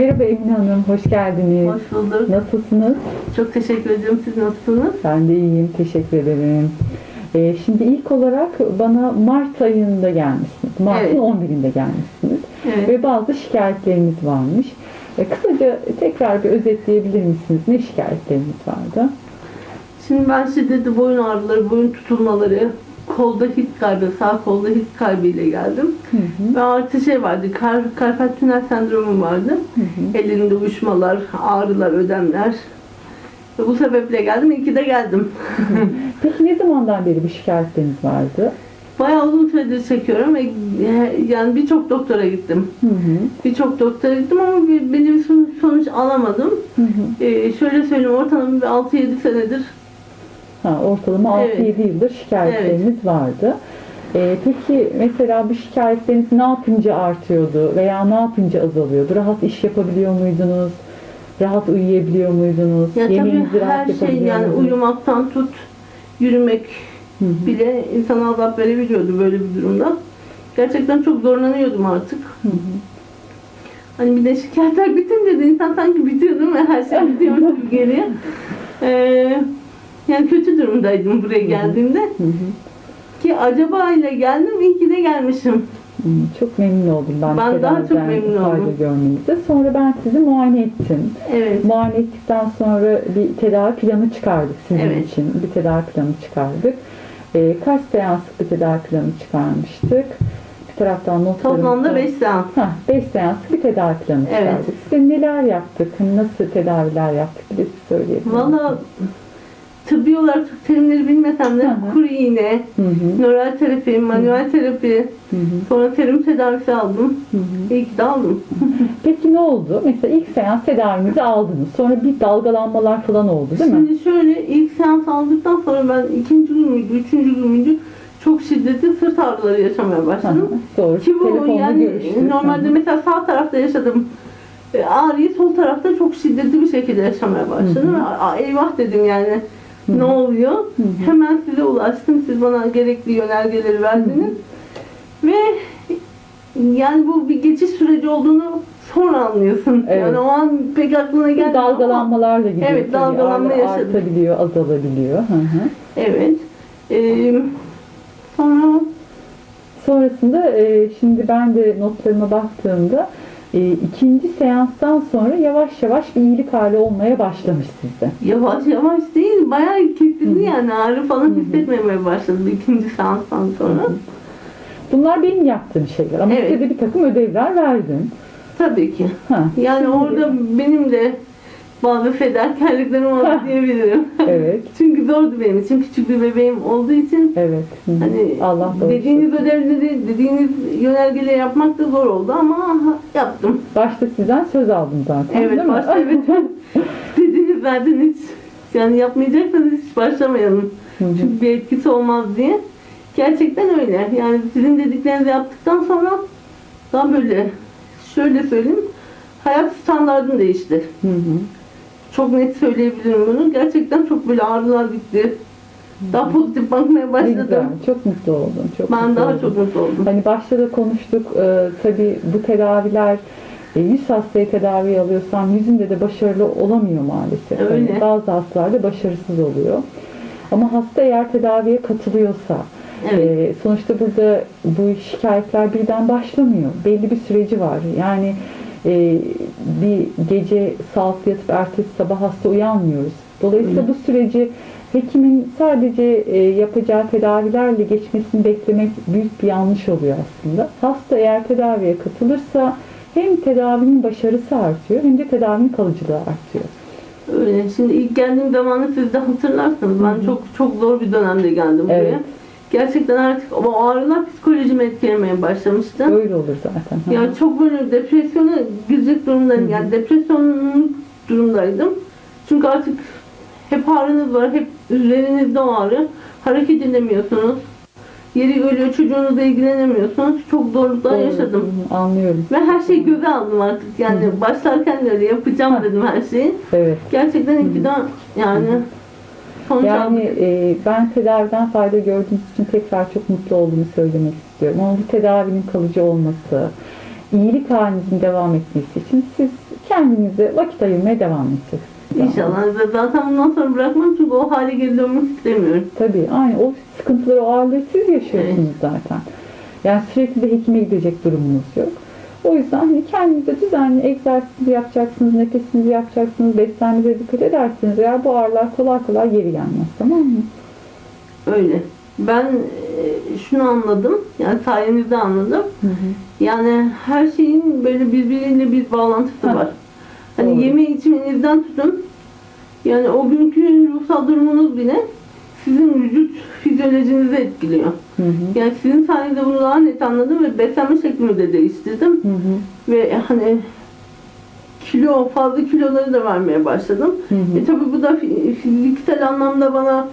Merhaba Emine Hanım, hoş geldiniz. Hoş bulduk. Nasılsınız? Çok teşekkür ediyorum. Siz nasılsınız? Ben de iyiyim, teşekkür ederim. Ee, şimdi ilk olarak bana Mart ayında gelmişsiniz. Mart'ın Evet. 11'inde gelmişsiniz. Evet. Ve bazı şikayetleriniz varmış. Ee, kısaca tekrar bir özetleyebilir misiniz? Ne şikayetleriniz vardı? Şimdi ben şiddetli boyun ağrıları, boyun tutulmaları, kolda his kaybı, sağ kolda his kaybı ile geldim. Hı hı. Ve artı şey vardı, kar, karpet tünel sendromu vardı. Hı hı. Ellerinde uyuşmalar, ağrılar, ödemler. Ve bu sebeple geldim. İyi ki de geldim. Peki ne zamandan beri bir şikayetleriniz vardı? Bayağı uzun süredir çekiyorum. ve, e, Yani birçok doktora gittim. Birçok doktora gittim ama bir, benim sonuç alamadım. Hı hı. Ee, şöyle söyleyeyim, ortalama bir 6-7 senedir Ha, ortalama Evet. 6-7 yıldır şikayetleriniz vardı. Ee, peki mesela bu şikayetleriniz ne yapınca artıyordu veya ne yapınca azalıyordu? Rahat iş yapabiliyor muydunuz? Rahat uyuyabiliyor muydunuz? Ya tabii Yemeğinizi rahat her şey yani muydunuz? uyumaktan tut yürümek Hı hı. bile insana azap verebiliyordu böyle bir durumda. Gerçekten çok zorlanıyordum artık. Hı hı. Hani bir de şikayetler bitince de insan sanki bitiyor değil mi? Her şey bitiyor gibi geliyor. Ee, yani kötü durumdaydım buraya geldiğimde. Hı hı. Ki acaba ile geldim iyi ki de gelmişim. Çok memnun oldum ben, Ben daha çok memnun oldum. görmenize. Sonra ben sizi muayene ettim. Evet. Muayene ettikten sonra bir tedavi planı çıkardık sizin Evet. için. Bir tedavi planı çıkardık. Ee, kaç seanslık bir tedavi planı çıkarmıştık. Bir taraftan notlarımı... Toplamda 5 seans. 5 seanslık bir tedavi planı Evet. çıkardık. Size neler yaptık? Hani Nasıl tedaviler yaptık? Bir de siz söyleyebilir Valla tıbbi olarak çok terimleri bilmesem de kuru iğne, nöral terapi, manuel terapi, sonra terim tedavisi aldım. Hı hı. İyi ki de aldım. Peki ne oldu? Mesela ilk seans tedavinizi aldınız. Sonra bir dalgalanmalar falan oldu değil mi? Şimdi şöyle ilk seans aldıktan sonra ben ikinci gün müydü, üçüncü gün müydü çok şiddetli sırt ağrıları yaşamaya başladım. Doğru. Ki bu Telefonla yani normalde Hı hı. mesela sağ tarafta yaşadım. E, Ağrıyı sol tarafta çok şiddetli bir şekilde yaşamaya başladım. Hı hı. Ve, "Aa, eyvah dedim yani. Ne oluyor? Hı hı. Hemen size ulaştım. Siz bana gerekli yönergeleri verdiniz. Ve yani bu bir geçiş süreci olduğunu sonra anlıyorsun. Evet. Yani o an pek aklına gelmiyor ama- dalgalanmalar da gidiyor. Evet, tabii. dalgalanma Ağrı yaşadım. Artabiliyor, azalabiliyor. Hı hı. Evet. Ee, sonra Sonrasında e, şimdi ben de notlarıma baktığımda e, ikinci seanstan sonra yavaş yavaş iyilik hali olmaya başlamış sizde. yavaş yavaş değil bayağı kesildi yani ağrı falan Hı hı. hissetmemeye başladım ikinci seanstan sonra. Bunlar benim yaptığım şeyler ama Evet. size de bir takım ödevler verdim. Tabii ki. Ha. Yani Şimdi- orada benim de bazı fedakarlıklarım oldu diyebilirim. Evet, Çünkü zordu benim için. Küçük bir bebeğim olduğu için evet. Hani Allah dediğiniz ödevleri, dediğiniz yönergeleri yapmak da zor oldu ama yaptım. Başta sizden söz aldım zaten. Evet, başta evet. dediğiniz zaten hiç yani yapmayacaksanız hiç başlamayalım. Hı hı. Çünkü bir etkisi olmaz diye. Gerçekten öyle. Yani sizin dediklerinizi yaptıktan sonra daha böyle şöyle söyleyeyim. Hayat standartım değişti. Hı hı. Çok net söyleyebilirim bunu. Gerçekten çok böyle ağrılar bitti. Daha pozitif bakmaya başladım. güzel, çok mutlu oldum. Çok Ben mutlu daha oldum. çok mutlu oldum. Hani başta da konuştuk. E, tabii bu tedaviler e, 100 hastaya tedavi alıyorsam yüzünde de başarılı olamıyor maalesef. Öyle. Hani bazı hastalarda başarısız oluyor. Ama hasta eğer tedaviye katılıyorsa Evet. e, sonuçta burada bu şikayetler birden başlamıyor. Belli bir süreci var. Yani e, bir gece sağlıklı yatıp ertesi sabah hasta uyanmıyoruz. Dolayısıyla Hı. bu süreci hekimin sadece e, yapacağı tedavilerle geçmesini beklemek büyük bir yanlış oluyor aslında. Hasta eğer tedaviye katılırsa hem tedavinin başarısı artıyor hem de tedavinin kalıcılığı artıyor. Öyle. Şimdi ilk geldiğim zamanı siz de hatırlarsınız. Ben hı. çok çok zor bir dönemde geldim Evet. buraya. Gerçekten artık o ağrılar psikolojimi etkilemeye başlamıştı. Öyle olur zaten. Hı hı. Yani çok böyle depresyona girecek durumdayım. Hı hı. Yani depresyonluk durumdaydım. Çünkü artık hep ağrınız var, hep üzerinizde ağrı. Hareket edemiyorsunuz. Yeri ölüyor, çocuğunuzla ilgilenemiyorsunuz. Çok zorluklar Doğru. yaşadım. Hı hı, Anlıyorum. Ve her şeyi göze aldım artık. Yani Hı hı. başlarken de öyle yapacağım Ha. dedim her şeyi. Evet. Gerçekten Hı hı. ikiden yani Yani e, ben tedaviden fayda gördüğüm için tekrar çok mutlu olduğumu söylemek istiyorum. Ama bu tedavinin kalıcı olması, iyilik halinizin devam etmesi için siz kendinize vakit ayırmaya devam edeceksiniz. İnşallah. Zaten bundan sonra bırakmam çünkü o hale geri dönmek istemiyorum. Tabii aynı o sıkıntıları, o ağırlığı siz yaşıyorsunuz zaten. Yani sürekli de hekime gidecek durumunuz yok. O yüzden hani kendinize düzenli egzersiz yapacaksınız, nefesinizi yapacaksınız, beslenmenize dikkat ederseniz eğer bu ağrılar kolay kolay geri gelmez tamam mı? Öyle. Ben e, şunu anladım. Yani sayenizde anladım. Hı hı. Yani her şeyin böyle birbiriyle bir bağlantısı Ha, var. Hani doğru. yeme içmenizden tutun. Yani o günkü ruhsal durumunuz bile sizin vücut fizyolojinizi etkiliyor. Hı hı. Yani sizin sayenizde bunu daha net anladım ve beslenme şeklimi de değiştirdim. Hı hı. Ve hani kilo, fazla kiloları da vermeye başladım. Hı hı. E tabi bu da fi- fiziksel anlamda bana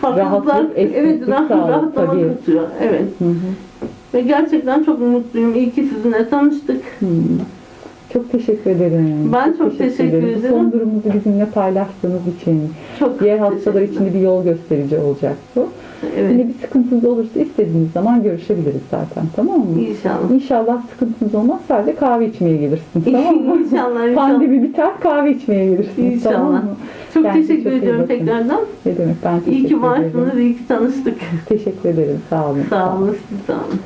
farklılıklar evet rahat, rahatlama tabii. katıyor. Evet. Hı hı. Ve gerçekten çok mutluyum. İyi ki sizinle tanıştık. Hmm. Çok teşekkür ederim. Ben çok teşekkür Bu ederim. Son durumunuzu bizimle paylaştığınız için. Çok Diğer hastalar için de bir yol gösterici olacak bu. Evet. Yine bir sıkıntınız olursa istediğiniz zaman görüşebiliriz zaten tamam mı? İnşallah. İnşallah sıkıntınız olmaz sadece kahve içmeye gelirsiniz tamam mı? İnşallah, inşallah. Pandemi biter kahve içmeye gelirsiniz İnşallah. tamam mı? Çok Kendinize teşekkür çok ediyorum tekrardan. Ne demek ben teşekkür İyi ki ederim. varsınız, iyi ki tanıştık. Teşekkür ederim sağ olun. Sağ olun, siz sağ olun.